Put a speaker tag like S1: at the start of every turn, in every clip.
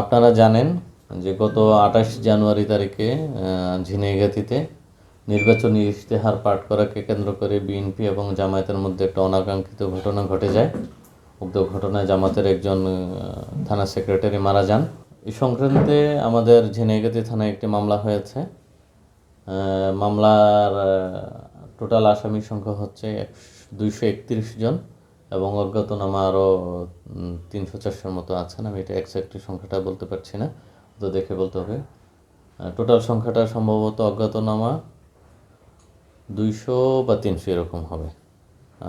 S1: আপনারা জানেন যে গত আঠাশ জানুয়ারি তারিখে ঝিনাইগাতিতে নির্বাচনী ইশতেহার পাঠ করাকে কেন্দ্র করে বিএনপি এবং জামায়াতের মধ্যে একটা অনাকাঙ্ক্ষিত ঘটনা ঘটে যায়। উক্ত ঘটনায় জামাতের একজন থানা সেক্রেটারি মারা যান। এই সংক্রান্তে আমাদের ঝিনাইগাতি থানায় একটি মামলা হয়েছে। মামলার টোটাল আসামি সংখ্যা হচ্ছে দুইশো একত্রিশ জন। এবং অজ্ঞাতনামা আরও তিনশো চারশোর মতো আছেন আমি এটা এক্স্যাক্টলি সংখ্যাটা বলতে পারছি না, তো দেখে বলতে হবে। টোটাল সংখ্যাটা সম্ভবত অজ্ঞাতনামা দুইশো বা তিনশো এরকম হবে।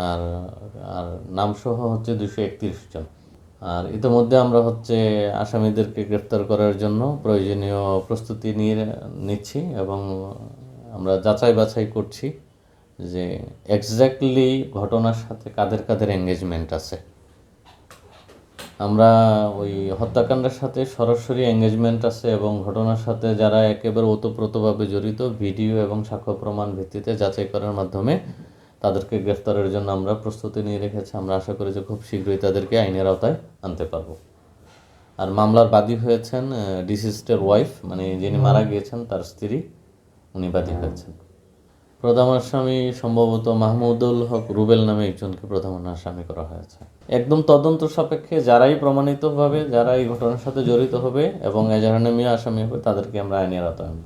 S1: আর আর নামসহ হচ্ছে দুইশো একত্রিশ জন। আর ইতিমধ্যে আমরা হচ্ছে আসামিদেরকে গ্রেফতার করার জন্য প্রয়োজনীয় প্রস্তুতি নিয়ে, নিচ্ছি এবং আমরা যাচাই বাছাই করছি। যে এক্স্যাক্টলি ঘটনার সাথে কাদের কাদের এঙ্গেজমেন্ট আছে। আমরা ওই হত্যাকাণ্ডের সাথে সরাসরি এঙ্গেজমেন্ট আছে এবং ঘটনার সাথে যারা একেবারে ওতপ্রোতভাবে জড়িত ভিডিও এবং সাক্ষ্য প্রমাণ ভিত্তিতে যাচাই করার মাধ্যমে তাদেরকে গ্রেফতারের জন্য আমরা প্রস্তুতি নিয়ে রেখেছি। আমরা আশা করি যে খুব শীঘ্রই তাদেরকে আইনের আওতায় আনতে পারব। আর মামলার বাদী হয়েছেন ডিসিস্টের ওয়াইফ মানে যিনি মারা গিয়েছেন, তার স্ত্রী, উনি বাদী হয়েছেন। প্রধান আসামি সম্ভবত মাহমুদুল হক রুবেল নামে একজনকে প্রধান আসামি করা হয়েছে। একদম তদন্ত সাপেক্ষে যারাই প্রমাণিতভাবে যারা এই ঘটনার সাথে জড়িত হবে এবং এজাহার নামীয় আসামি হবে, তাদেরকে আমরা আইনের আওতায় আনব।